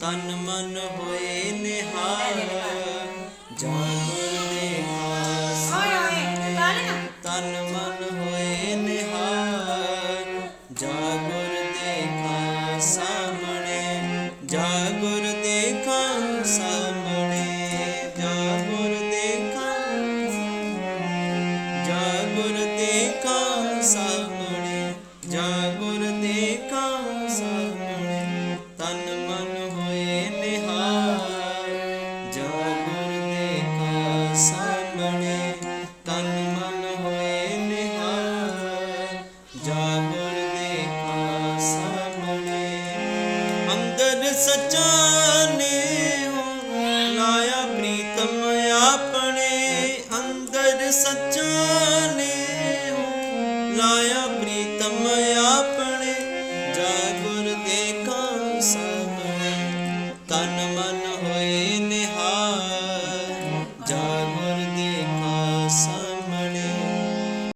ਤਨ ਮਨ ਹੋਏ ਨਿਹਾਲ। ਜਾਗੁਰ ਸਾਹਮਣੇ ਤਨ ਮਨ ਹੋਏ ਨਿਹਾਲ। ਜਾਗੁਰ ਦੇਖਾ ਸਾਹਮਣੇ। ਜਾਗੁਰ ਨੈਣ ਸੱਚਾ ਪ੍ਰੀਤਮ ਆਪਣੇ ਅੰਦਰ। ਸੱਚਾ ਨੇਉ ਲਾਇਆ ਪ੍ਰੀਤਮ ਆਪਣੇ। ਜਾ ਗੁਰ ਦੇ